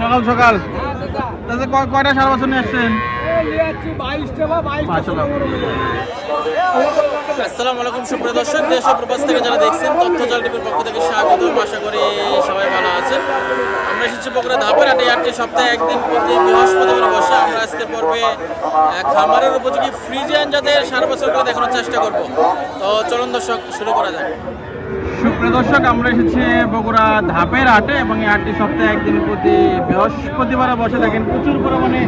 সকাল সকাল। কয়টা বছর নিয়ে আসছেন? আলাইকুম দেশ থেকে যারা দেখছেন, তথ্য জাল করি সবাই আমরা ধাপের সপ্তাহে একদিন বৃহস্পতিবার বসে। খামারের উপযোগী ফ্রিজিয়ান জাতের সারা বছরগুলো দেখানোর চেষ্টা করব। তো চলুন দর্শক, শুরু করা যাক। সুপ্রিয় দর্শক আমরা এসেছি বগুড়া ধাপের হাটে এবং এই হাটটি সপ্তাহে একদিন প্রতি বৃহস্পতিবারে বসে থাকেন। প্রচুর পরিমাণে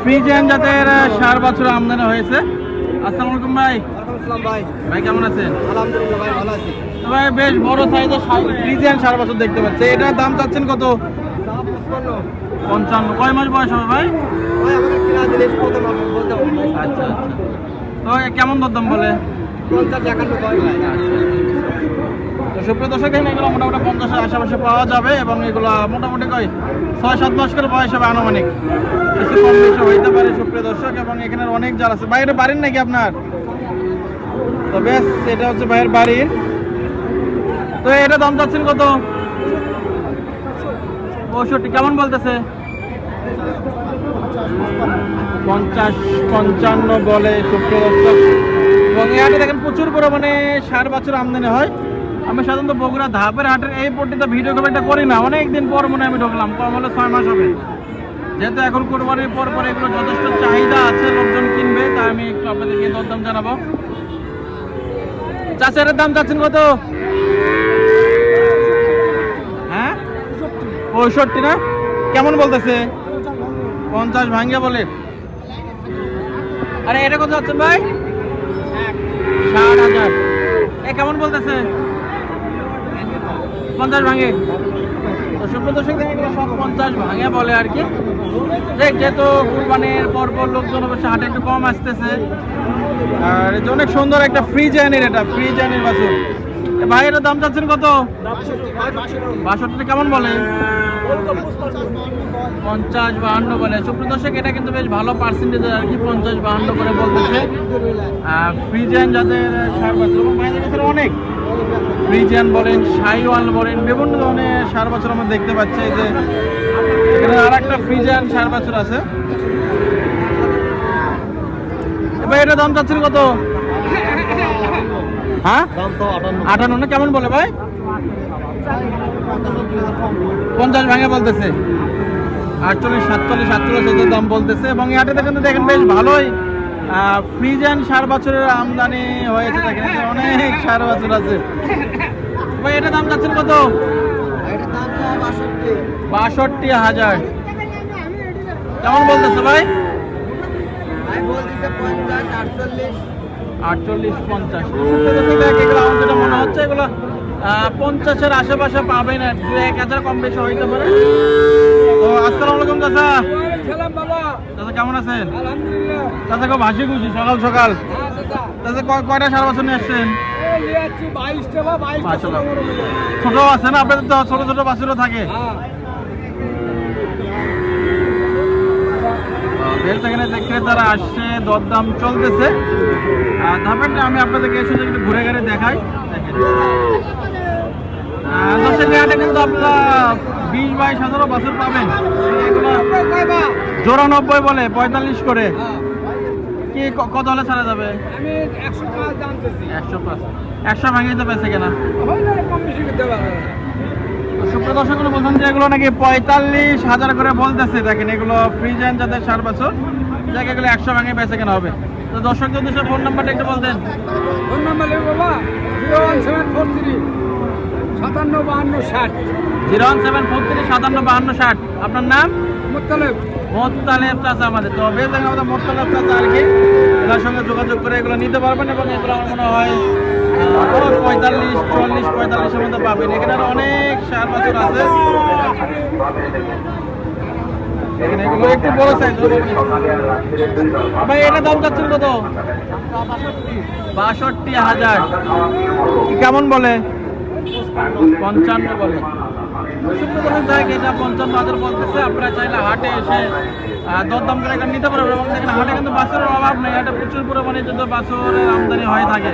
ফ্রিজেন জাতের সার বছর আমদানি হয়েছে। আসসালামু আলাইকুম ভাই। ভাই। ভাই কেমন আছেন? আলহামদুলিল্লাহ ভাই ভালো আছি। ভাই বেশ বড় সাইজের ফ্রিজেন সার বছর দেখতে পাচ্ছি। এটার দাম চাচ্ছেন কত? পঞ্চান্ন। কয় মাস বয়স হবে ভাই? আচ্ছা আচ্ছা। তো কেমন দরদাম বলে? পঞ্চাশ একান্ন ভাই। ভাই তো সুপ্রিয় দর্শক এগুলো মোটামুটি পঞ্চাশের আশেপাশে পাওয়া যাবে এবং এগুলো মোটামুটি কয়? ছয়, সাত মাস করে বয়স হবে আনুমানিক। কিছু কম বেশি হইতে পারে সুপ্রিয় দর্শক, এবং এখানে অনেক জাল আছে। বাইরে বাড়ির নাকি আপনার? তো বেশ, এটা হচ্ছে ভাইয়ের বাড়ির তো এটা দাম চাচ্ছেন কত? পঁয়ষট্টি, কেমন বলতেছে? পঞ্চাশ, পঞ্চান্ন বলে দর্শক। এবং হাটে দেখেন প্রচুর পরিমাণে সার বছর আমদানি হয়। আমি সাধারণত বগুড়া ধাপের হাটের এই পট্টিতে ভিডিও খুব একটা করি না। অনেক দিন পর মনে আমি ঢুকলাম, কম হলে ছয় মাস হবে। যেহেতু এখন কোরবানির পর পর এগুলো যথেষ্ট চাহিদা আছে, লোকজন কিনবে তাই আমি একটু আপনাদেরকে দরদাম জানাব। চাষের দাম চাচ্ছেন কত? হ্যাঁ? পঁয়ষট্টি না? কেমন বলতেছে? পঞ্চাশ ভাঙ্গে বলে। আরে, এটা কত যাচ্ছেন ভাই? ষাট হাজার। এ, কেমন বলতেছে? পঞ্চাশ ভাঙে। দর্শক দেখেন সব পঞ্চাশ ভাঙে বলে আর কি। দেখ, যেহেতু কুরবানির পর পর লোকজন অবশ্য হাটে একটু কম আসতেছে। আর এই অনেক সুন্দর একটা ফ্রি জার্নির এটা ফ্রি জার্নির বাসুর এ ভাই দাম চাচ্ছেন কত? বাষট্টি কেমন বলে? পঞ্চাশ বাহান্ন বলে। সুপ্রিয় দর্শক এটা কিন্তু বেশ ভালো পার্সেন্টেজ আর কি, পঞ্চাশ বাহান্ন করে বলতেছে। ফ্রিজিয়ান যাদের বছর অনেক। ফ্রিজিয়ান বলেন সাইওয়াল বলেন, বিভিন্ন ধরনের সার বছর আমরা দেখতে পাচ্ছি যে এখানে আর একটা ফ্রিজিয়ান সার বছর আছে। এবার এটা দাম চাচ্ছেন কত? হ্যাঁ? আটান্ন না, কেমন বলে ভাই? পঞ্চাশ ভাঙে বলতেছে। আটচল্লিশ, সাতচল্লিশ সাতচল্লিশ দাম বলতেছে। এবং এই হাটে দেখেন দেখেন বেশ ভালোই। ফ্রিজ অ্যান্ড সার বছরের আমদানি হয়েছে দেখেন অনেক সার বছর আছে? ভাই এটা দাম যাচ্ছেন কত? বাষট্টি। হাজার। কেমন বলতেছে ভাই? আটচল্লিশ। পঞ্চাশ। মনে হচ্ছে এগুলো পঞ্চাশের আশেপাশে পাবেন দু এক হাজার কম বেশি হইতে পারে। তো আসসালামু আলাইকুম চাচা। চাচা কেমন আছেন? চাচা খুব হাসি খুশি সকাল সকাল। হ্যাঁ দাদা চাচা কয়টা সারা বছর নিয়ে আসছেন? ছোট আছে না? আপনাদের তো ছোট ছোট বাছুরও থাকে। এখানে দেখে তারা আসছে দরদাম চলতেছে। আর ধাপের আমি আপনাদেরকে সুযোগ একটু ঘুরে ঘুরে দেখাই। কিন্তু আপনারা বিশ বাইশ হাজারও বছর পাবেন। এগুলো জোড়া নব্বই বলে পঁয়তাল্লিশ করে। কি কত হলে ছাড়া যাবে? আমি একশো পাঁচ একশো ভাঙিয়ে তো বেঁচে কেনা। দর্শকগুলো বলছেন যে এগুলো নাকি পঁয়তাল্লিশ হাজার করে বলতেছে। দেখেন এগুলো ফ্রিজ অ্যান্ড যাদের সার বছর। যাকে এগুলো একশো ভাঙে বেঁচে কেনা হবে। তো দর্শকদের উদ্দেশ্যে ফোন নাম্বারটা একটু বলতেন। ফোন নাম্বার বাবা zero one seven four three সাতান্ন বাহান্ন ষাট। Zero one seven four three সাতান্ন বাহান্ন ষাট। আপনার নাম? মোত্তালেব। মোত্তালেব চাচা আমাদের। তো বেশ আমাদের মোত্তালেব চাচা আর কি। এগুলোর সঙ্গে যোগাযোগ করে এগুলো নিতে পারবেন এবং এগুলো আমার মনে হয় পঁয়তাল্লিশ, চুয়াল্লিশ, পঁয়তাল্লিশের মধ্যে পাবেন। এখানে আরও অনেক সার বছর আছে। ভাই, এটা দাম কত? বাষট্টি হাজার। কেমন বলে? পঞ্চান্ন বলে। এটা পঞ্চান্ন হাজার বলতেছে, আপনারা চাইলে হাটে এসে দরদাম করে নিতে পারবেন। এবং হাটে কিন্তু বাছুরের অভাব নেই। হাটে প্রচুর পরিমাণে যদি বাছুরের আমদানি হয়ে থাকে।